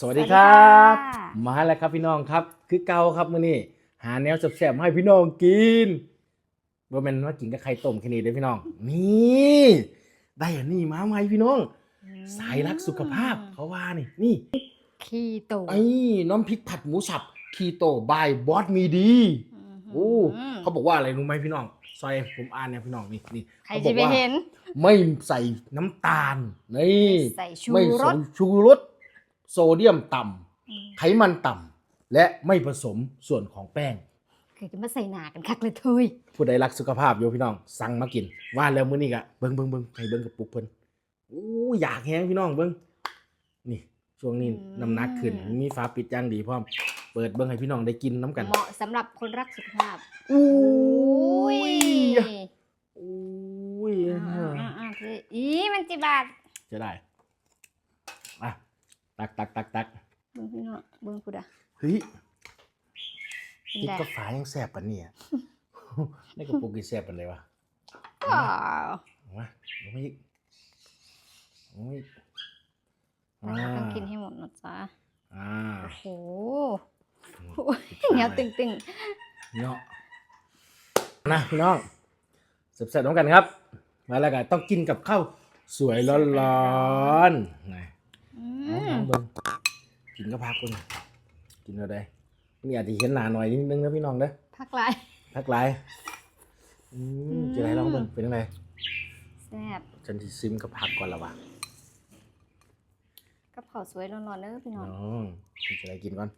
สวัสดีครับ สวัสดีค่ะ มาแล้วครับพี่น้องครับ คือเก่าครับมื้อนี้หาแนวแซ่บๆมาให้พี่น้องกินบ่แม่นว่ากินกับไข่ต้มแค่นี้เด้อพี่น้อง นี่ได้อันนี้มาใหม่พี่น้อง สายรักสุขภาพเขาว่านี่นี่คีโตไอ้น้ำพริกผัดหมูสับคีโตบายบอสมีดี โอ้เขาบอกว่าอะไรรู้ไหมพี่น้อง ซอยผมอ่านเนี่ยพี่น้องนี่นี่ใครเขาบจะอกไปว่าเห็นไม่ใส่น้ำตาลนี่ ใส่ชูไม่รใส่สชูรส โซเดียมต่ำไขมันต่ำและไม่ผสมส่วนของแป้งเคยจะมาใส่หนากันคักเลยเทุยผู้ใดรักสุขภาพอยู่พี่น้อง สั่งมากิน ว่าแล้วมื้อนี้กะเบิ่งเบิ่งเบิ่งให้เบิ่งกระปุกเพิ่นอู้อยากแฮงพี่น้องเบิ่งนี่ ช่วงนี้น้ำหนักขึ้นมีฝาปิดอย่างดีพร้อม เปิดเบิ่งให้พี่น้องได้กินน้ำกัน เหมาะสำหรับคนรักสุขภาพอู้อุ้ยยอู้ยอ่าอ่าอ่าเธออีมันจิบาทจะได้อะ ตักตักตักตักเบิ่งพี่น้องเบิ่งพูดอะเฮ้ยเป็นกินไงกาแฟยังแซ่บปานเนี่ยในกระปุกกี่แซ่บปานเลยวะว้าวเอามาเอามาอีกเอามาอีกอ่าต้องกินให้หมดนะจ๊ะอ่าโอ้โหเหนียวตึงเนาะนะพี่น้องเสร็จๆน้องกันครับ มาแล้วกันต้องกินกับข้าวสวยร้อนๆนะๆ อืเอามน้องเบิ้งกินก็พักคนกินก็ได้นี่อาจจะเห็นหนาหน่อยนิดนึงนะพี่น้องเด้อพักไรพักหลายอืมจะไรลองเบิ้งเป็นยังไงแซ่บฉันที่ซิมกับผักก่อนละวะกับข้าวสวยร้อนๆเด้อพี่น้องน้องกินจะไรกินก่อน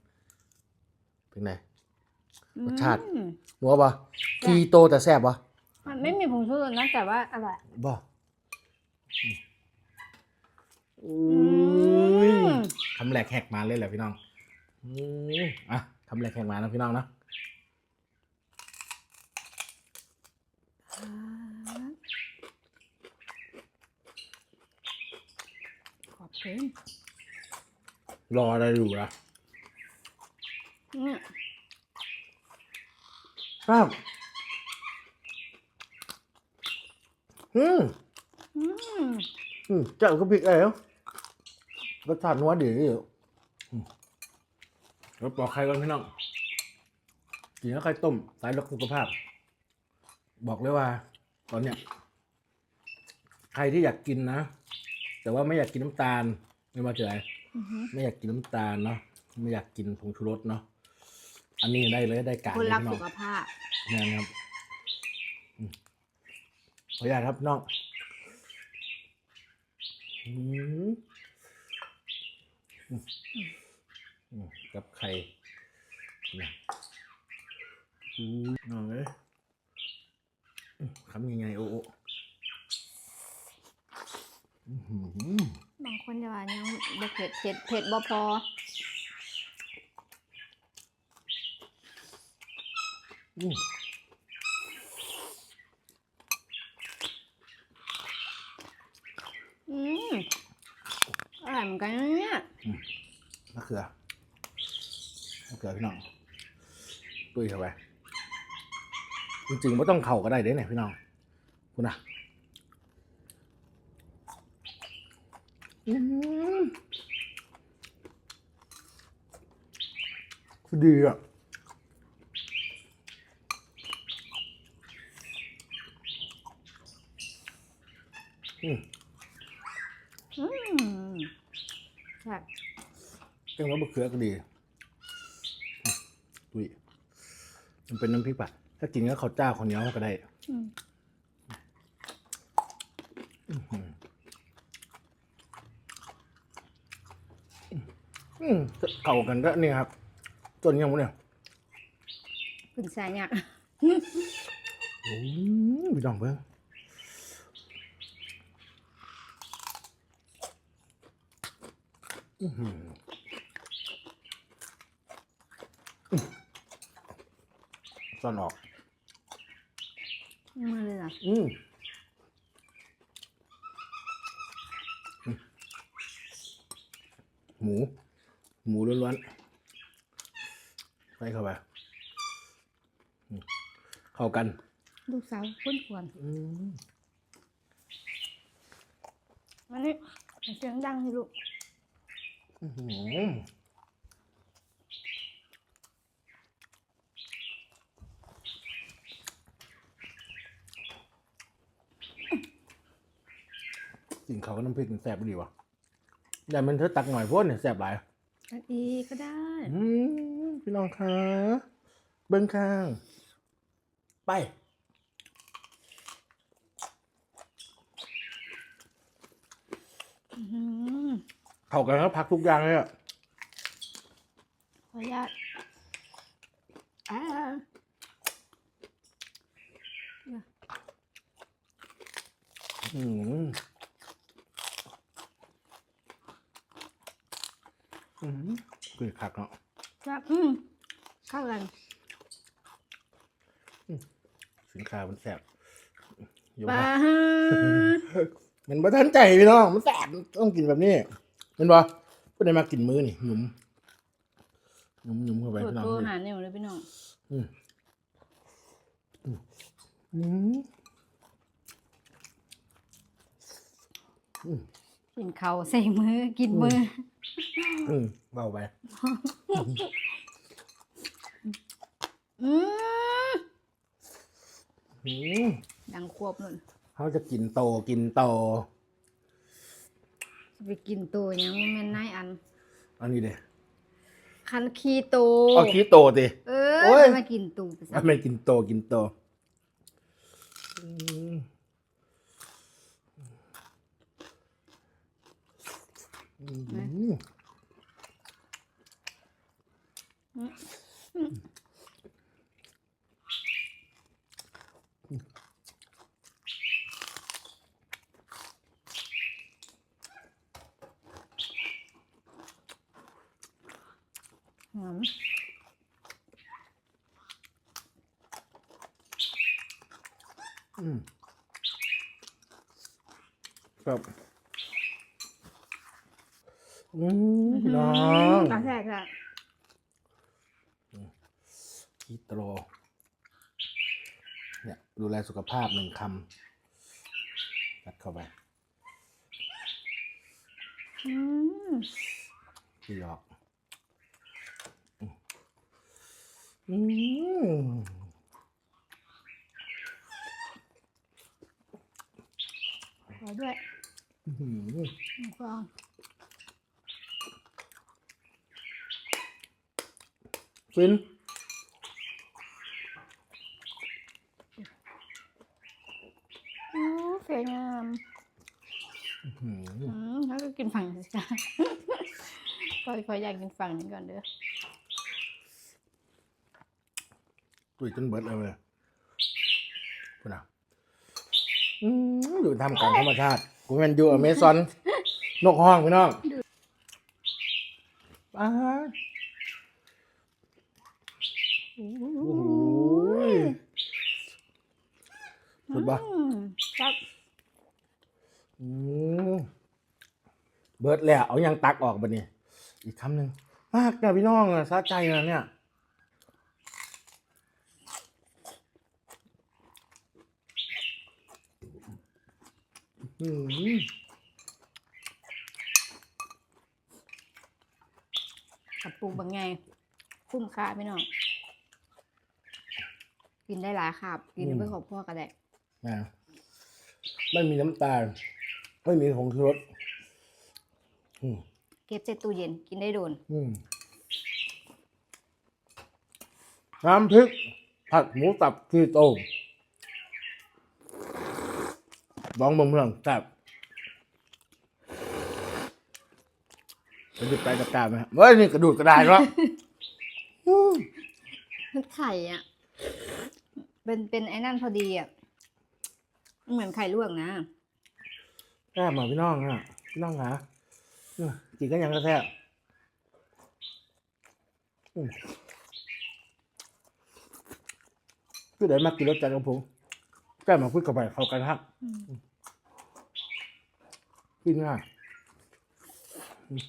เป็นไง รสชาติ อืม นัวปะคีโตแต่แซ่บปะมันไม่มีผงชูรสนะแต่ว่าอร่อย บ่อุ้อื ยมทำแหลกแหกมาเลยแหละพี่น้องอืมอะทำแหลกแหกมานะพี่น้องนะขอบคุณรออะไรอยู่ล่ะอืมครับอืมอืมอืมเจ้าก็พริกอะไรแล้ว รสชาตินัวดีอยู่อืมแล้วปอกไข่ก่อนพี่น้องกินแล้วไข่ต้มสายรักสุขภาพ บอกเลยว่า ตอนเนี้ยใครที่อยากกินนะ แต่ว่าไม่อยากกินน้ำตาล ไม่ว่าจะอะไรอือหือไม่อยากกินน้ำตาลเนาะไม่อยากกินผงชูรสเนาะอันนี้ได้เลยได้การคนเลยรักพี่น้อสุงขภาพนี่นครับอืมขออนุญาตครับพี่น้องอืมอืมอืม กับไข่นอนเอ้ยคำยังไงโอ้บางคนจะว่ายังบเผ็ดเผ็ดเผ็ดบ่พออืมอืมอร่อยเหมือนกันเนี่ย มะเขือมะเขือพี่น้องตุ้ยเข้าไปจริงๆไม่ต้องเข่าก็ได้เด้เนี่ยพี่น้องคุณนะอืมคือดีอะอืม อืมแบบ จังว่า มะเขือก็ดีอุ้ยมันเป็นน้ำพริกปะถ้ากินก็ข้าวเจ้าข้าวเหนียวก็ได้อืมเข้ากันก็นี่ครับจนยังวะเนี่ยคุณสายเนี่ยโอ้ยพี่น้องเพิ่งอื้อหืออื้อ อนออกมือเลยเหรออืมอืมหมู หมูล้วนๆใส่เข้าไปอืมเข้ากัน ลูกสาวคุ้นควรอืมอันนี้เสียงดังให้ลูก อื้อ กินเขาวก็น้ำพริกมันแซ่บดีวะแต่มันเธอตักหน่อยโพวกเนี่ยแซ่บหลายตักอีกก็ได้ อืมพี่น้องคะเบิ้งข้าง ไป อื้อหือ เข้ากันแล้วพักทุกอย่างเลยอะ ขออนุญาตอ่า อืม อืมกลืนคักเนาะครับอืมเข้ากันสินค้ามันแซ่บอยู่ปลาว่าฮะมันบ่ทันใจพี่น้อง มันแซ่บมันต้องกินแบบนี้เห็นบ่เพิ่นได้มากินมื้อนี่หนุ่มหนุ่มหนุ่มเข้าไปโทษพี่น้องโทรหาเนี่ยเลยพี่น้องอืมอืมอืมอืมกินเขาวใส่มือกินมือ อืมเบาไปอืมอืมดังควบเลยเขาจะกินโตกินโตจะไปกินตัวหยังแม่นนายอัน อันนี้เด้คันคีโตเอาขี้โตติเอโอ้อยจะมากินตูไปอัซะนไม่กินโตกินโตอืม อืมหอม อืมครับอืมพี่น้องปลาแทรกค่ะคีโตรเนี่ยดูแลสุขภาพหนึ่งคำยัดเข้าไปอืมพี่หยอกอืมขอด้วยอื้อหือฟอง ฟินอู้สวยงามอื้อหืออืมแล้วก็กินฝั่งนี้สิคะคอยคอยอยากกินฝั่งนี้ก่อนเด้อตุยจนเบิดเลยเว้ยพูดนะอืมอยู่ทำกลารธรรมชาติกูแมนอยู่อเมซอน นกห้องพี่น้องป้าด โอ้โหสุดปะอืมครับอืมเบิดแล้วเอายังตักออกบัดนี้อีกคำหนึ่งมากจ้ะพี่น้องอะซาใจนะเนี่ยอืมกับปลูกบางไง คุ้มค่าพี่น้อง กินได้หลายคาบกินเพื่อของพ่อก็ได้นะไม่มีน้ำตาล ไม่มีผงชูรสอืมเก็บใส่ตู้เย็นกินได้โดน อืมน้ำพริก ผัดหมูสับคีโตลองเบิ่งเพื่อนแซ่บจะดูไปกระกาไหมครับเฮ้ย นี่กระดูดกระดายแล้วมันไข่อะ เป็นเป็นไอ้นั่นพอดีอะเหมือนไข่ลวกนะแซ่บมาพี่น้องอะพี่น้องหาเออกินกันยังก็แซ่บอืมคือเดี๋ยวมากินรสจัดกับผมแก้มาพูดกับไปเข้ากันครับอืมกินง่ายอืม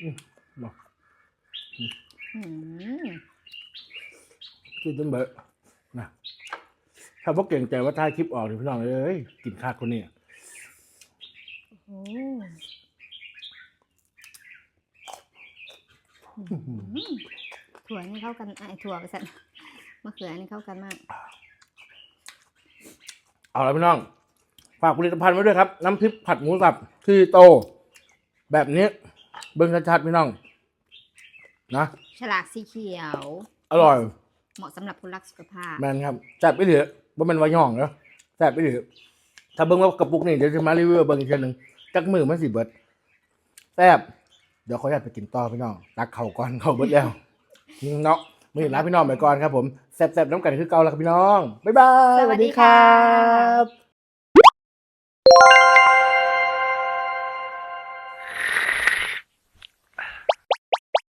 อืมมาอืม กินจนเบอะนะถ้าพวกเก่งใจว่าท้ายคลิปออกเดี๋ยวพี่น้องเอ้ยกินข้าวคนนี้โอ้ถั่วนี่เข้ากันไอ้ถั่วไปสันมะเขือนี่เข้ากันมาก เอาละพี่น้อง ฝากผลิตภัณฑ์ไว้ด้วยครับ น้ำพริกผัดหมูสับที่โต แบบนี้ เบิ้งชัดๆพี่น้อง นะ ฉลากสีเขียว อร่อย เหมาะสำหรับคนรักสุขภาพ แมนครับแซ่บไปเถอะว่ามันวาย่องเนาะแซ่บไปเถอะถ้าเบิ้งว่ากระปุกนี่เดี๋ยวจะมารีวิวเบิ้งอีกทีหนึ่งจักมือมันสิเบิดแซ่บเดี๋ยวขออนุญาตไปกินต่อพี่น้องตักเข่าก่อนเข่าเบิดแล้วเนาะมือลาพี่น้องไปก่อนครับผมแซ่บๆน้ำกันคือเก่าแล้วครับพี่น้องบ๊ายบายสวัสดีค่ะบ